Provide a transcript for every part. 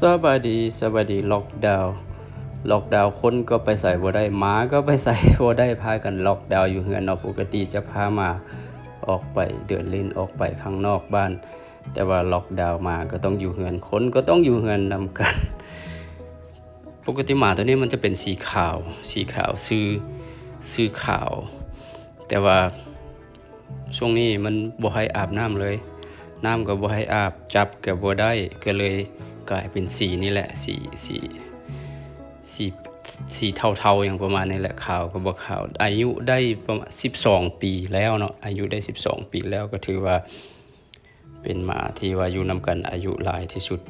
สบายดีสบายดีล็อกดาวน์ล็อกดาวน์คนก็ไปใส่บ่ได้หมาก็ไปใส่บ่ได้พากันล็อกดาวน์อยู่เฮือนเนาะปกติจะพามาออกไปเดินเล่นออกไปข้างนอกบ้าน แต่ว่าล็อกดาวน์มาก็ต้องอยู่เฮือนคนก็ต้องอยู่เฮือนนำกัน ปกติหมาตัวนี้มันจะเป็นสีขาว สีขาวซื้อซื้อขาว แต่ว่าช่วงนี้มันบ่ให้อาบน้ำเลย น้ำก็บ่ให้อาบจับก็บ่ได้ก็เลยกลายเป็นสีนี่แหละสีสีสีสีเทาๆอย่างประมาณนี้แหละขาวก็บ่ขาว อายุได้ประมาณ12ปีแล้วเนาะอายุได้12ปีแล้วก็ถือว่าเป็นหมาที่ว่าอยู่นำกันอายุหลายที่สุด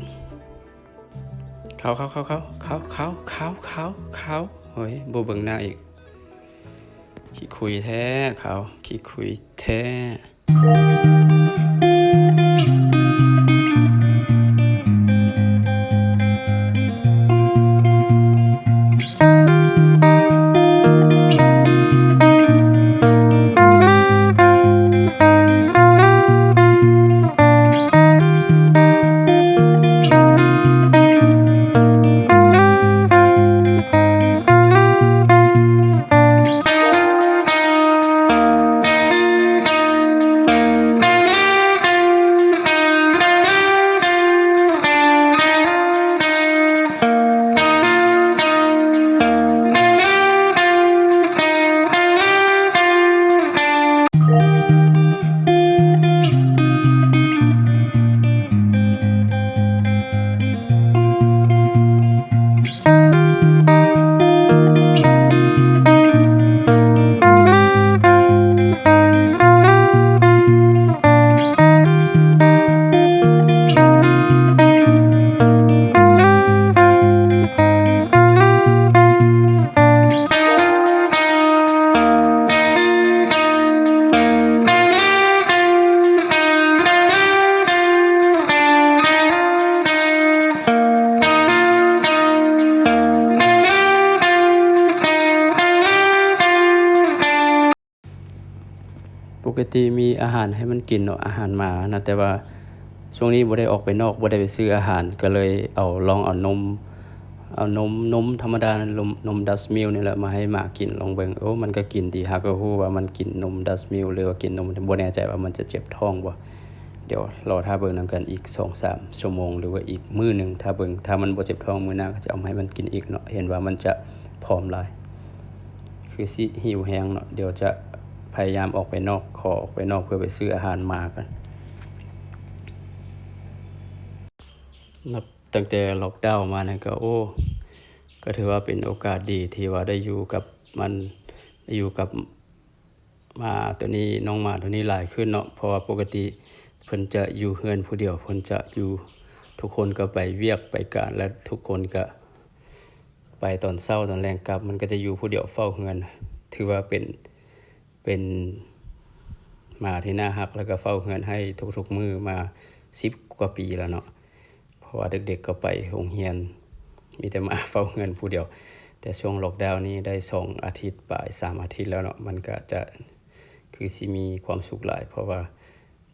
เขาเขาเขาเขาเขาเขาเขาเขาเขาเฮ้ยบ่เบิ่งหน้าอีกขี้คุยแท้เขาขี้คุยแท้ กติมีอาหารให้มันกินเนาะอาหารหมานะแต่ว่าช่วงนี้บ่ได้ออกไปนอกบ่ได้ไปซื้ออาหารก็เลยเอาลองเอานมเอานมนมธรรมดานมนมดัสมิลนี่แหละมาให้หมากินลองเบิ่งโอ้มันก็กินดีหากก็ฮู้ว่ามันกินนมดัสมิลหรือว่ากินนมบ่แน่ใจว่ามันจะเจ็บท้องบ่เดี๋ยวรอถ้าเบิ่งนํกันอีก 2-3 ชั่วโมง หรือว่าอีกมื้อหนึงถ้าเบิ่งถ้ามันบ่เจ็บท้องมื้อหน้าก็จะเอามาให้มันกินอีกเนาะเห็นว่ามันจะผอมหลายคือสิหิวแฮงเนาะเดี๋ยวจะ พยายามออกไปนอกขอออกไปนอกเพื่อไปซื้ออาหารมากันนับตั้งแต่ล็อกดาวน์มานะก็โอ้ก็ถือว่าเป็นโอกาสดีที่ว่าได้อยู่กับมันอยู่กับหมาตัวนี้น้องหมาตัวนี้หลายขึ้นเนาะเพราะว่าปกติเพิ่นจะอยู่เฮือนผู้เดียวเพิ่นจะอยู่ทุกคนก็ไปเวียกไปการและทุกคนก็ ไปตอนเช้าตอนแรงกลับ มันก็จะอยู่ผู้เดียวเฝ้าเฮือน ถือว่าเป็น เป็นมาที่น่ารักแล้วก็เฝ้าเฮือนให้ทุกๆมือมาสิบกว่าปีแล้วเนาะเพราะว่าเด็กๆก็ไปโรงเรียน มีแต่มาเฝ้าเฮือนผู้เดียว แต่ช่วงล็อกดาวน์นี้ได้สองอาทิตย์ปลายสามอาทิตย์แล้วเนาะมันก็จะคือสิมีความสุขหลาย เพราะว่า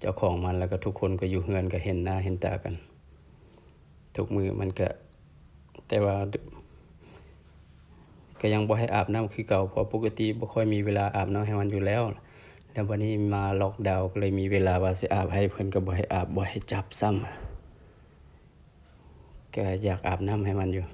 เจ้าของมันแล้วก็ทุกคนก็อยู่เฮือนก็เห็นหน้าเห็นตากัน ทุกมือมันก็แต่ว่า ก็ยังบ่ให้อาบน้ำคือเก่าเพราะปกติบ่ค่อยมีเวลาอาบน้ำให้มันอยู่แล้ว แล้ววันนี้มาล็อกดาวน์ก็เลยมีเวลาว่าสิอาบให้เพิ่นก็บ่ให้อาบบ่ให้จับซ้ำก็อยากอาบน้ำให้มันอยู่